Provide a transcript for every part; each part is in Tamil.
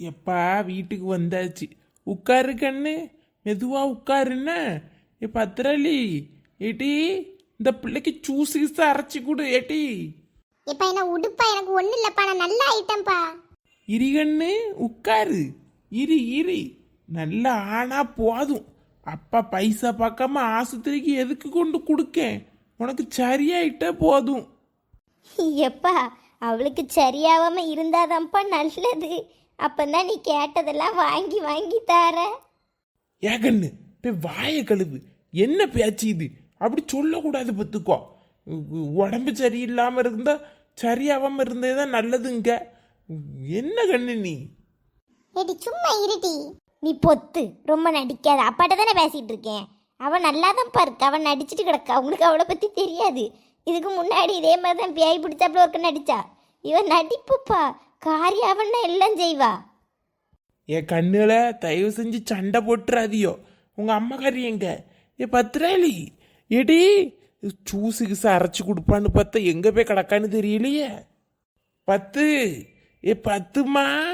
எப்பா வீட்டுக்கு வந்தாச்சு. உட்காரு கண்ணு. மெதுவா உட்காருன்னு ஏ பத்திரலி ஏட்டி இந்த பிள்ளைக்கு ஜூஸ் கீஸ் அரைச்சி கொடு ஏட்டி. இப்ப என்ன உடுப்பா? எனக்கு ஒண்ணு இல்லப்பா. நான் நல்ல ஐட்டம்பா இரி கண்ணு உட்காரு. இரு இரு. நல்லா ஆனா போதும். அப்பா பைசா பார்க்காம ஆஸ்பத்திரிக்கு எதுக்கு கொண்டு கொடுக்கேன்? உனக்கு சரியாயிட்டா போதும். எப்பா அவளுக்கு சரியாகாம இருந்தாதான்ப்பா நல்லது. அப்பந்தான் நீ கேட்டதெல்லாம் வாங்கி வாங்கி தார. ஏகண்ணு போய் வாயை கழுவு. என்ன பேச்சு இது? அப்படி சொல்லக்கூடாது பத்துக்கோ உடம்பு சரியில்லாம இருந்தா சரியாகாம இருந்தே தான் நல்லதுங்க. என்ன கண்ணு நீ? ஏடி சும்மா இருடி. நீ பொத்து ரொம்ப நடிக்காத. அப்பாட்ட தானே பேசிட்டு இருக்கேன். அவன் நல்லா தான் இருக்கு அவன் நடிச்சிட்டு கிடக்கா. அவங்களுக்கு அவளை பத்தி தெரியாது. இதுக்கு முன்னாடி இதே மாதிரி தான் பேய் பிடிச்சாப்புல ஒருக்க நடிச்சா. இவன் நடிப்புப்பா. அவன் எல்லாம் செய்வா. என் கண்ணுல தயவு செஞ்சு சண்டை போட்டுறாதியோ. உங்க அம்மாக்காரி எங்க? ஏ பத்திராளி ஏடி ஜூஸுக்கு அரைச்சி கொடுப்பான்னு பார்த்தா எங்க போய் கிடக்கான்னு தெரியலையே. பத்து. ஏ பத்துமா?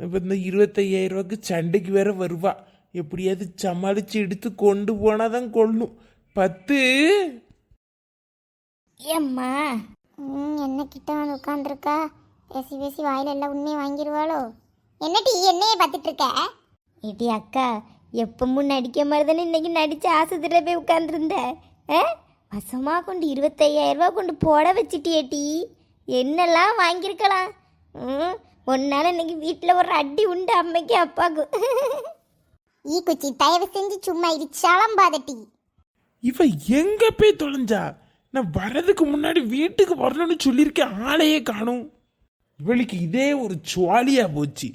இப்போ இந்த இருபத்தையாயிரம் ரூபாய்க்கு சண்டைக்கு வேற வருவா. எப்படியாவது சமாளிச்சு எடுத்து கொண்டு போனாதான் கொள்ளும். பத்து. ஏம்மா? ம், என்ன கிட்ட வந்து உட்காந்துருக்கா பேசி பேசி வாயில எல்லாம் உண்மையை வாங்கிடுவாளோ என்னடி என்னையே பார்த்துட்டு இருக்க ஏடி அக்கா எப்பவும் நடிக்க மாதிரி தானே இன்னைக்கு நடிச்சு ஆஸ்பத்திரியில் போய் உட்காந்துருந்த ஆ? வசமாக கொண்டு இருபத்தையாயிரம் ரூபா கொண்டு போட வச்சிட்டியேட்டி என்னெல்லாம் வாங்கியிருக்கலாம்? ம் ஒன்னால இன்னைக்கு வீட்டில் ஒரு அடி உண்டு அம்மைக்கு அப்பாவுக்கு ஈ குச்சி தயவு செஞ்சு சும்மா இடிச்சாலும் பாதட்டி இவ எங்க போய் தொலைஞ்சா? நான் வர்றதுக்கு முன்னாடி வீட்டுக்கு வரணும்னு சொல்லியிருக்கேன் ஆளையே காணும். இவளுக்கு இதே ஒரு சுவாலியா போச்சு.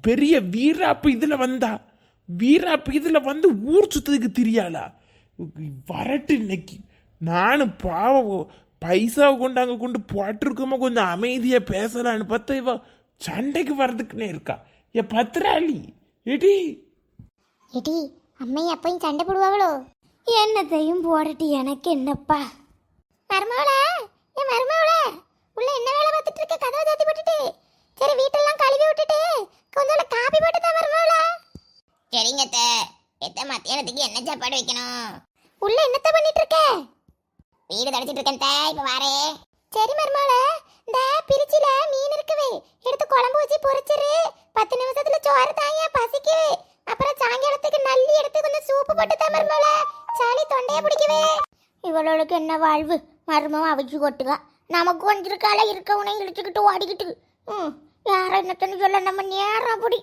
பெரிய வீராப்பு இதில் வந்தா. வீராப்பு இதில் வந்து ஊர் சுத்ததுக்கு தெரியாளா? வரட்டு இன்னைக்கு. நானும் பாவம் பைசாவை கொண்டு அங்கே கொண்டு போட்டிருக்கோமா கொஞ்சம் அமைதியாக பேசலான்னு பார்த்தா இவ சண்டைக்கு வர்றதுக்குன்னே இருக்கா. ஏ பத்திராளி ஏடி? எடி அம்மையை அப்பையும் சண்டை போடுவாங்களோ? என்னத்தையும் போடட்டி எனக்கு என்னப்பா? மருமவளே ஏ மருமவளே உள்ள என்ன வேலை பார்த்துட்டு இருக்க? கதவை சாத்தி போட்டுட்டு. சரி வீட்டெல்லாம் கழுவி விட்டுட்டு. கொஞ்சம் காபி போட்டு தான் மருமவளே சரிங்க அத்தை. எத்த மத்தியானத்துக்கு என்ன சாப்பாடு வைக்கணும்? உள்ள என்னத்த பண்ணிட்டு இருக்க? வீடு தடிச்சிட்டு இருக்கேன் தே இப்ப வாரே. சரி மருமவளே இந்த பிரிச்சில மீன் இருக்குவே. எடுத்து குழம்பு வச்சு பொரிச்சிரு. பத்து நிமிஷத்துல சோறு தாங்க பசிக்கு. அப்புறம் சாயங்காலத்துக்கு நல்லி எடுத்து கொஞ்சம் சூப்பு போட்டு தான் மருமவளே சளி தொண்டைய பிடிக்கவே. இவளோளுக்கு என்ன வாழ்வு? மருமம் அவிச்சு கொட்டுக்கா நமக்கு வந்திருக்கால இருக்கவனை இழுத்துக்கிட்டு ஓடிக்கிட்டு. ம் யாரோ என்னத்தன்னு சொல்ல நம்ம நேரம் அப்படி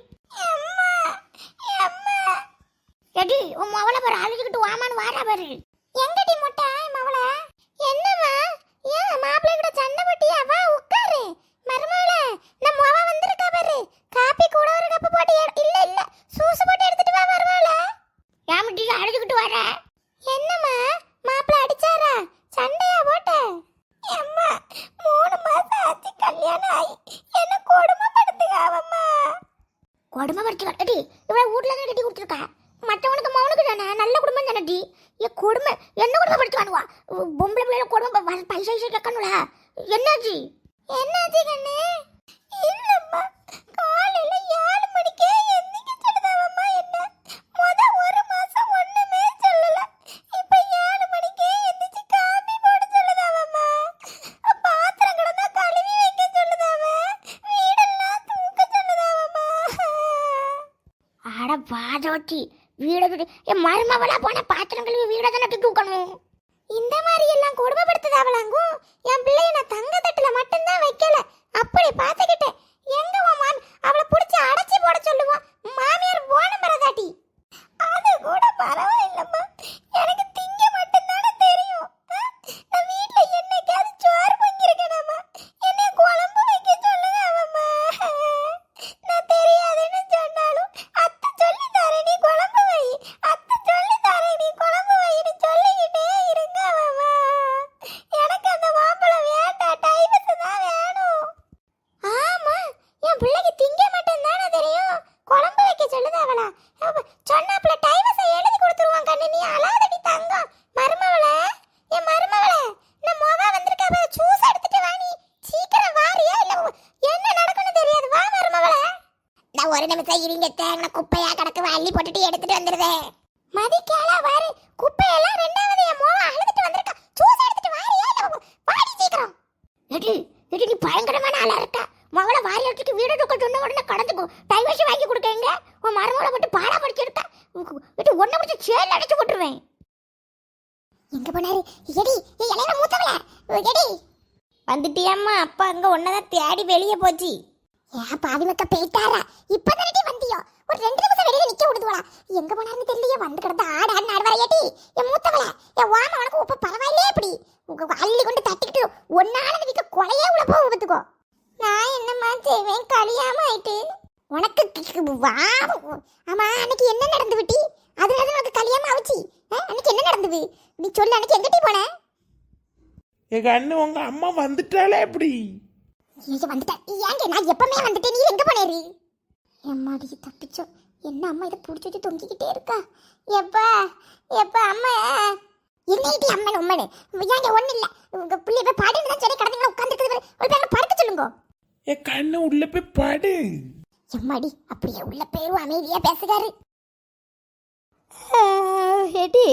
எடி உன் மவளை பாரு அழுதுகிட்டு வாமான்னு வாரா பாரு. எங்கடி முட்டை மவளை? என்னம்மா? ஏன் மாப்பிள்ளை கூட சண்டை போட்டியா வா உட்காரு மருமவளே நம்ம அவ வந்திருக்கா பாரு காப்பி கூட ஒரு கப்பு போட்டு எடு- இல்ல இல்ல சூசு போட்டு எடுத்துட்டு வா மருமவளே ஏமிட்டி அழுதுகிட்டு வர என்னம்மா மாப்பிள்ளை அடிச்சாரா சண்டையா போட்ட அம்மா மூணு மாசம் ஆச்சு கல்யாணம் ஆகி என்ன கொடுமைப்படுத்துகாவம்மா கொடுமைப்படுத்தி கட்டடி இவளை வீட்டுல தான் கட்டி கொடுத்துருக்கா மற்றவனுக்கு மௌனுக்கு தானே? நல்ல குடும்பம் தானடி என் கொடுமை. என்ன கொடுமைப்படுத்துவானுவா பொம்பளை பிள்ளைல கொடுமை ப- பைசா பைசா கேட்கணும்ல என்னாச்சு? என்னாச்சு கண்ணு? இல்லம்மா. காலையில ஏழு மணிக்கே எந்திரிக்க சொல்லுதாவம்மா என்ன? முத ஒரு மாசம் ஒண்ணுமே சொல்லல. இப்ப ஏழு மணிக்கே எந்திரிச்சு காபி போட சொல்லுதாவம்மா. பாத்திரம் கிடந்தா கழுவி வைக்க சொல்லுதாவ. வீடெல்லாம் தூக்க சொல்லுதாவம்மா. அட பாதோட்டி வீட என் மருமவளா போன பாத்திரம் கழுவி வீட தானே தூக்கணும் இந்த மாதிரி எல்லாம் கொடுமைப்படுத்துதாவளாங்கும் என் பிள்ளைய நான் தங்க தட்டுல மட்டும்தான் வைக்கல. அப்படி பார்த்துக்கிட்டேன் எங்க உன் மாமி அவளை பிடிச்சி அடைச்சி போட சொல்லுவான் மாமியார் போன மரதாட்டி அது கூட பரவாயில்லம்மா எனக்கு திங்க மட்டும்தானே தெரியும் ஆ? நான் வீட்ல என்னைக்காவது சோறு பொங்கிருக்கேனாம்மா என்னை குழம்பு வைக்க சொல்லுங்க அவம்மா நான் தெரியாதுன்னு சொன்னாலும் அத்தை சொல்லி தரேன் நீ குழம்பு வை அத்தை சொல்லி தரேன் நீ குழம்பு வைன்னு சொல்லிக்கிட்டே இருங்க அவம்மா எனக்கு அந்த மாம்பழம் வேண்டாம் டைவஸ் தான் வேணும் ஆமா என் பிள்ளைக்கு திங்க மட்டும் நான் ஒரு நிமிஷம் இருங்க தேங்கின குப்பையா கிடக்கு அள்ளி போட்டுட்டு எடுத்துட்டு வந்துருதே மதிக்கால வாரு. குப்பையெல்லாம் ரெண்டாவது என் மோள அழுதுட்டு வந்திருக்கா. ஜூஸ் எடுத்துட்டு வாரியா இல்ல வாடி சீக்கிரம். எடி எடி நீ பயங்கரமான ஆளா இருக்கா. மகளை வாரி எடுத்துட்டு வீடு எடுக்க சொன்ன உடனே கடந்து டைவர்ஸ் வாங்கி கொடுக்கங்க உன் மரமோட மட்டும் பாடா படிச்சு எடுத்தா? விட்டு ஒன்றை முடிச்சு சேல் அடைச்சு போட்டுருவேன். எங்க போனாரு? எடி ஏய் இளைய மூத்தவள? எடி. வந்துட்டியாம்மா அப்பா அங்க ஒன்னதான் தேடி வெளியே போச்சு. ஏன் பாவி மக்க போயிட்டாரா? இப்பதானடி விடுதுவளா. எங்க போனாருன்னு தெரியலையே வந்து கிடந்த ஆடு ஆடு ஆடு வரையாட்டி. என் மூத்தவள என் வாம உனக்கு உப்பு பரவாயில்லையே இப்படி? உங்க அள்ளி கொண்டு தட்டிக்கிட்டு இந்த வீட்டுல கொலையே உள்ள போக விபத்துக்கோ நான் என்னம்மா செய்வேன்? கழியாம ஆயிட்டு உனக்கு வா ஆமா அன்னைக்கு என்ன நடந்து விட்டி? அதனால தான் உனக்கு கல்யாணம் ஆச்சு அன்னைக்கு என்ன நடந்தது நீ சொல்லு அன்னைக்கு எங்கிட்டி போன? எங்க அண்ணன் உங்க அம்மா வந்துட்டாலே எப்படி இங்க வந்துட்டேன் ஏங்க நான் எப்பவுமே வந்துட்டேன். நீ எங்க போனேரு எம்மாடி தப்பிச்சோம் என்ன அம்மா இதை பிடிச்சி வச்சு தொங்கிக்கிட்டே இருக்கா? எப்பா? எப்பா அம்மா? என்னைட்டி அம்மன் உம்மனு? ஏங்க ஒண்ணு இல்ல. உங்க பிள்ளை போய் பாடுன்னு தான் சொல்லி கடந்துங்களா? உட்காந்துருக்குது ஒரு படுக்க சொல்லுங்க. என் கண்ணு உள்ள போய் படு. எம்மாடி அப்படியே உள்ள பேரும் அமைதியா பேசுகாரு. ஏடி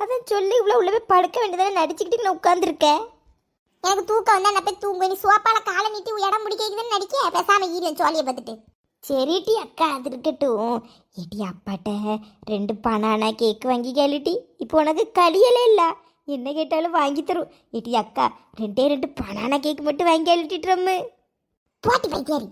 அதான் சொல்லி இவ்வளோ உள்ள போய் படுக்க வேண்டியதானே? நடிச்சுக்கிட்டு நான் உட்காந்துருக்கேன் எனக்கு தூக்கம் வந்தா நான் போய் தூங்கு நீ சோப்பால காலை நீட்டி இடம் முடிக்கிறதுன்னு நடிக்க பேசாம ஈரன் சோழியை பார்த்துட்டு. சரிட்டி அக்கா அது இருக்கட்டும் இடி அப்பாட்ட ரெண்டு பனானா கேக் வாங்கி கேளுட்டி இப்போ உனக்கு கலியலே இல்லை. என்ன கேட்டாலும் வாங்கி தரும். இடி அக்கா ரெண்டே ரெண்டு பனானா கேக் மட்டும் வாங்கி கேளுட்டி ட்ரம்மு போட்டி பைத்தியாரி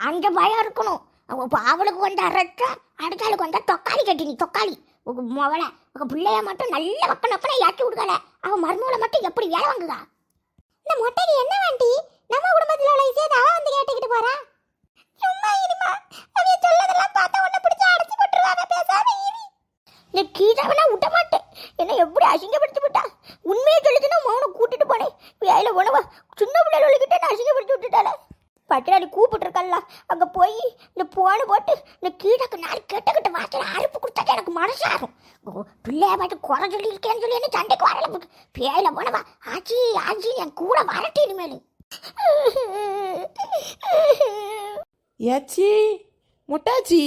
அங்கே பயம் இருக்கணும். அவ அவளுக்கு வந்தா அரட்டா அடுத்த ஆளுக்கு வந்தா தொக்காளி கட்டி நீ தொக்காளி. உங்க மவளை உங்க பிள்ளைய மட்டும் நல்ல பக்கம் நொக்கனை ஏற்றி விடுக்கல அவன் மருமூளை மட்டும் எப்படி வேலை வாங்குதா இந்த மொட்டைக்கு என்ன வேண்டி? நம்ம குடும்பத்தில் உள்ள இசையத்தை அவ வந்து கேட்டுக்கிட்டு போறா? இந்த கீதாவை விட மாட்டேன். என்ன எப்படி அசிங்கப்படுத்தி விட்டா? உண்மையை சொல்லிச்சுன்னா மௌனை கூட்டிட்டு போனேன். வேலை உணவா? சின்ன பிள்ளைகிட்ட நான் அசிங்கப்படுத்தி விட்டுட்டால பட்டினாடி கூப்பிட்டுருக்கல்ல. அங்கே போய் இந்த போன போட்டு இந்த கீழக்கு நாலு கெட்ட கெட்ட வார்த்தையில அறுப்பு கொடுத்தா எனக்கு மனசாரும் ஓ, பிள்ளைய பார்த்து குறை சொல்லி இருக்கேன்னு சொல்லி என்ன சண்டைக்கு வரல போட்டு. பேயில போனவா ஆச்சி ஆச்சி என் கூட வரட்டு இனிமேல். ஏச்சி முட்டாச்சி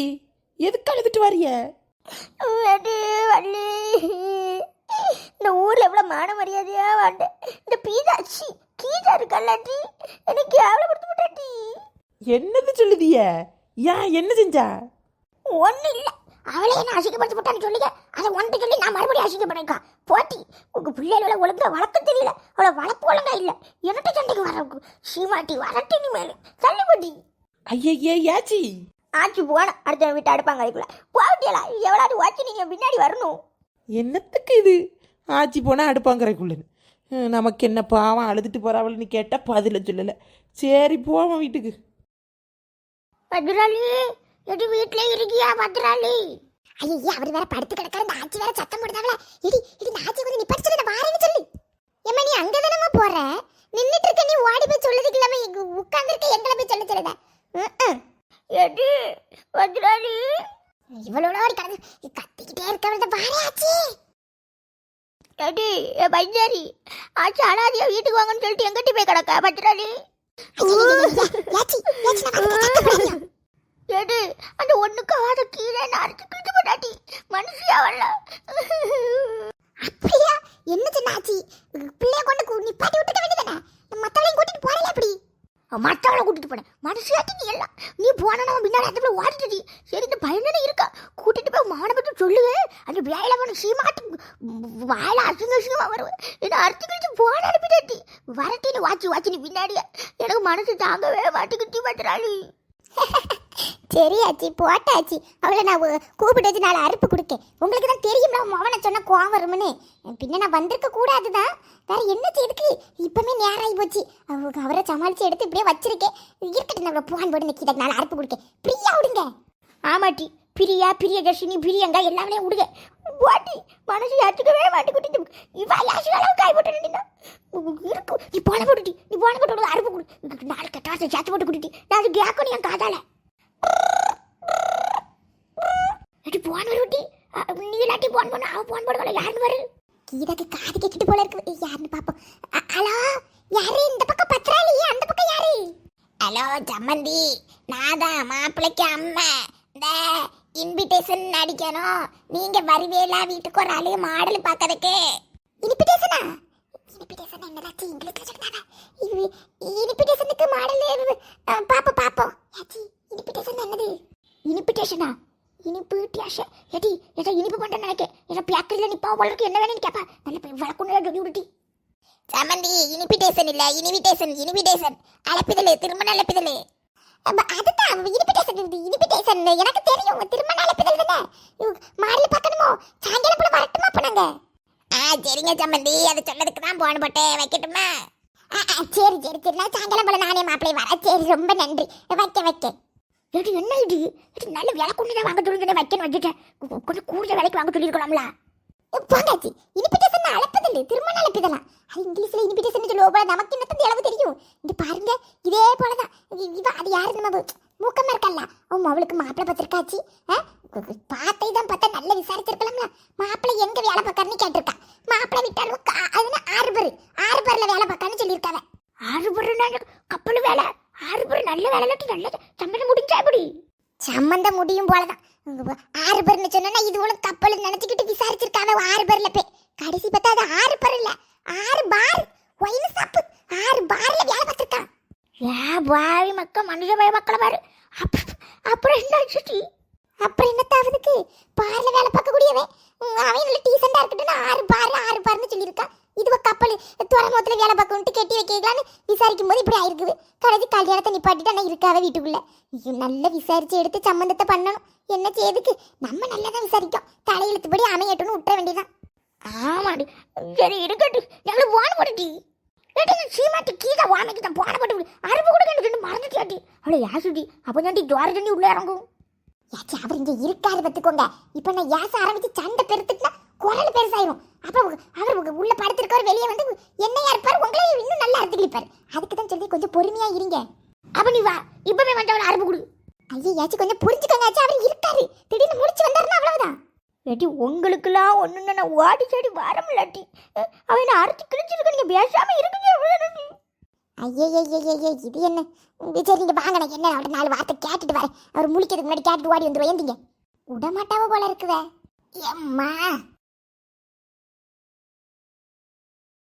எதுக்கு அழுதுட்டு வரிய வள்ளி. இந்த ஊர்ல எவ்வளவு மான மரியாதையா வாண்டேன் இந்த பீதாச்சி கீதா இருக்கல்லாட்டி எனக்கு கேவலப்படுத்த மாட்டாட்டி என்னது சொல்லுதிய ஏன் என்ன செஞ்சா? ஒன்றும் இல்லை. அவளே என்ன அசிங்கப்படுத்த போட்டான்னு சொல்லிக்க அதை ஒன்றை சொல்லி நான் மறுபடியும் அசிங்கப்படுறேக்கா போட்டி. உங்க பிள்ளைகள ஒழுங்கா வளர்க்க தெரியல. அவளை வளர்ப்பு ஒழுங்கா இல்லை. என்னட்ட சண்டைக்கு வர சீமாட்டி வரட்டு இனிமேல். தள்ளுபடி ஐயே ஏச்சி ஆச்சு போன அடுத்த வீட்டை அடுப்பாங்க அதுக்குள்ள போட்டியலா எவ்வளோ வாச்சு நீங்க பின்னாடி வரணும்? என்னத்துக்கு இது? ஆச்சி போனால் அடுப்பாங்கறக்குள்ளன்னு ஹம், நமக்கு என்ன பாவம் அழுதுட்டு போறாவள்னு கேட்டால் பதில சொல்லலை. சரி போவோம் வீட்டுக்கு. பத்ராளி எது வீட்ல இருக்கியா பத்ராளி? ஐயா அவர் வேற படுத்து கிடக்காரு இந்த ஆச்சி வேற சத்தம் போடுதாவல இடி இடி இந்த ஆச்சி வந்து நீ படிச்சு நான் வாரேன்னு சொல்லு. ஏம்மா நீ அங்க தானமா போற? நின்னுட்டு இருக்க நீ ஓடி போய் சொல்லதுக்கு இல்லாம இங்க உட்கார்ந்திருக்க எங்களை போய் சொல்ல சொல்லுத எது பத்ராளி இவளோட ஓடி கடந்து கத்திக்கிட்டே இருக்கவள்த வாரே ஆச்சி எது ஏ பைஜாரி ஆச்சு அனாதியா வீட்டுக்கு வாங்கன்னு சொல்லிட்டு எங்கிட்ட போய் கிடக்கா போடாதீங்க எது அந்த ஒண்ணுக்கு கீழே அரைச்சு கிழிச்சு போட்டாட்டி மனுஷியா வரல அப்படியா? என்ன சின்ன ஆச்சி பிள்ளைய கொண்டு நிப்பாட்டி விட்டுக்க வேண்டியதானே மத்தவளையும் கூட்டிட்டு போறல அப்படி? மற்றவளை கூட்டிட்டு போனேன். மனுஷியாட்டி நீ எல்லாம் நீ போனா நம்ம பின்னாடி அந்த ஓடிட்டு சரி இந்த பையனே இருக்கா. கூட்டிட்டு போய் மான பற்றி சொல்லுவேன் அந்த வேலை பண்ண சீமாட்டு வாயில அசிங்க அசிங்கமா வருவேன் என்ன அரைச்சு கழிச்சு போன அனுப்பிட்டாட்டி. வரட்டின்னு வாட்சி வாட்சி நீ பின்னாடியே. எனக்கு மனசு தாங்கவே மாட்டுக்கிட்டி பத்துறாளி சரியாச்சி போட்டாச்சி. அவளை நான் கூப்பிட்டு வச்சு நாலு அறுப்பு கொடுக்கேன். உங்களுக்கு தான் தெரியும்ல மவனை சொன்ன கோவம் வரும்னு. பின்ன நான் வந்திருக்க கூடாது தான். வேற என்ன செய்யுதுக்கு இப்பவுமே நேரம் ஆகி போச்சு. அவங்க அவரை சமாளித்து எடுத்து இப்படியே வச்சிருக்கேன். இருக்கட்டும் நம்ம போன் போட்டு நிக்கிட்ட நாலு அறுப்பு கொடுக்கேன். பிரியா விடுங்க. ஆமாட்டி பிரியா பிரியதர்ஷினி பிரியங்கா எல்லாமே விடுங்க. வாட்டி மனசு யாத்துக்கவே வாட்டி குட்டி இவா யாசி அளவு காய் போட்டு இருக்கும் இருக்கு நீ போன போட்டுட்டி நீ போன போட்டு அறுப்பு கொடு. நாலு கட்டாசம் சாத்து போட்டு குடிட்டி நான் அது கேட்கணும் என் காதால. அடி போன் வருட்டி நீ இல்லாட்டி போன் பண்ண. அவ போன் போடுவாள்? யாருன்னு வரு கீதாக்கு காது கேட்டுட்டு போல இருக்கு. யாருன்னு பாப்போம். ஹலோ? யாரு? இந்த பக்கம் பத்திராளி அந்த பக்கம் யாரு? ஹலோ ஜம்மந்தி நான் தான் மாப்பிள்ளைக்கு அம்மா. இந்த இன்விடேஷன் அடிக்கணும். நீங்க வருவேலா வீட்டுக்கு ஒரு ஆளு மாடல் பார்க்கறதுக்கு இன்விடேஷனா இன்விடேஷன் என்னதாச்சு? இங்கிலீஷ்ல சொல்றாங்க இது மாடல் பாப்போம் பாப்போம். யாச்சி? இனிப்பிட்டேஷன் என்னது? இனிப்பிட்டேஷனா இனிப்பு டேஷன் எடி ஏதோ இனிப்பு பண்றேன் நினைக்க ஏதோ பேக்கரியில் நிப்பா வளர்க்கு என்ன வேணும்னு கேப்பா. நல்ல போய் வழக்குன்னு சொல்லி விடுட்டி சம்மந்தி இன்விடேஷன் இல்ல. இன்விடேஷன் இன்விடேஷன் அழைப்பிதழ் திருமண அழைப்பிதழ். அப்ப அதுதான் இனிபிடேஷன் இனிபிடேஷன் எனக்கு தெரியும் திருமண அழைப்புதல் தானே? மாடல் பார்க்கணுமோ சாயங்காலம் கூட வரட்டுமா அப்ப ஆ சரிங்க சம்மந்தி. அது சொன்னதுக்கு தான் போன் போட்டேன். வைக்கட்டுமா? ஆ, ஆ, சரி சரி சரி. நான் சாயங்காலம் போல நானே மாப்பிள்ளை வரேன். சரி ரொம்ப நன்றி. வைக்க வைக்க இது என்ன இது? இது நல்ல விலை கொண்டு தான் வாங்க சொல்லி வைக்கணும் வச்சுட்டேன். கொஞ்சம் கூடுதல் விலைக்கு வாங்க சொல்லியிருக்கலாம்ல. போங்காச்சு இனிபிட்டேஷன் அழைப்பதில்லை. திருமண அழைப்பதெல்லாம். அது இங்கிலீஷ்ல இனிபிட்டேஷன் சொல்லுவோம் போல. நமக்கு என்னத்தது அளவு தெரியும். இது பாருங்க. இதே போல தான் இவ அது யாரு நம்ம மூக்கமாக இருக்கல்ல. அவன் அவளுக்கு மாப்பிள்ளை பார்த்துருக்காச்சு. பார்த்தே தான் பார்த்தா நல்ல விசாரிச்சிருக்கலாம்ல. மாப்பிள்ளை எங்க வேலை பார்க்கறன்னு கேட்டிருக்கா மாப்பிள்ளை விட்டாலும் கா- அதுல ஆறு பேர் ஆறு பேர்ல வேலை பார்க்கறன்னு சொல்லியிருக்காவ ஆறு பேர் கப்பல் வேலை ஆறு பேர் நல்ல வேலை இல்லாட்டி நல்ல சம்பளம் முடிஞ்சா எப்படி சம்பந்தம் முடியும் போலதான் ஆறு பேர்னு சொன்னா இது உனக்கு கப்பல் நினைச்சுக்கிட்டு விசாரிச்சிருக்காவ ஆறு பேர்ல போய் கடைசி பார்த்தா அது ஆறு பேர் இல்ல ஆறு பார் ஒயின் சாப்பு ஆறு பார்ல வேலை பார்த்திருக்கான் ஏ பாவி மக்க மனுஷ பய மக்களை பாரு. அப்புறம் என்ன சுட்டி அப்புறம் என்ன தாவதுக்கு பார்ல வேலை பார்க்கக்கூடியவன். உம், அவன் நல்ல டீசெண்டா இருக்கட்டும் ஆறு பாரு ஆறு பாருன்னு சொல்லியிருக்கான் இதுவா கப்பல் துறைமுகத்துல வேலை பார்க்கணும்ட்டு கெட்டி வைக்கலான்னு விசாரிக்கும் போது இப்படி ஆயிருக்குது. கடைசி கல்யாணத்தை நிப்பாட்டிட்டு ஆனால் இருக்காவ வீட்டுக்குள்ள? ஐயோ நல்லா விசாரிச்சு எடுத்து சம்மந்தத்தை பண்ணணும். என்ன செய்யுதுக்கு நம்ம நல்லா தான் விசாரிக்கும். தலையெழுத்துப்படி அமையட்டும்னு விட்டுற வேண்டியதான் ஆமாடி. சரி இருக்கட்டும் எங்களை வான போடுட்டி ஏட்டி சீமாட்டி கீதா வாமைக்கு தான் போன போட்டு அருப்பு கூட எனக்கு மறந்துட்டியாட்டி அவளை யாசுடி அப்போ தாண்டி ஜோர தண்ணி உள்ளே இறங்கும். ஏச்சி அவர் இங்கே இருக்காரு பார்த்துக்கோங்க. இப்போ நான் ஏச ஆரம்பித்து சண்டை பெருத்துக்கிட்டா குரல் பெருசாயிரும். அப்ப அவர் உங்க உள்ள படுத்திருக்கவர் வெளியே வந்து என்னையா இருப்பார்? உங்களை இன்னும் நல்லா அறுத்துக்கிப்பார் அதுக்கு தான் சொல்லி கொஞ்சம் பொறுமையாக இருங்க. அப்போ நீ வா. இப்போவே வந்தவன் அரும்பு கொடு. ஐயா ஏச்சி கொஞ்சம் புரிஞ்சுக்கோங்க. ஆச்சு அவர் இருக்காரு. திடீர்னு முடிச்சு வந்தாருன்னா அவ்வளவுதான். ஏட்டி உங்களுக்குலாம் ஒண்ணு நான் ஓடி சாடி வர முடியாட்டி அவனை அரைச்சி கிழிச்சிருக்க நீங்க பேசாம இருக்குங்க ஐயே இது என்ன? சரி நீங்கள் வாங்க நான் என்ன அவர் நாலு வார்த்தை கேட்டுட்டு வரேன். அவர் முழிக்கிறதுக்கு முன்னாடி கேட்டுட்டு ஓடி வந்து வயந்தீங்க விடமாட்டாவோ போல இருக்குவே. எம்மா.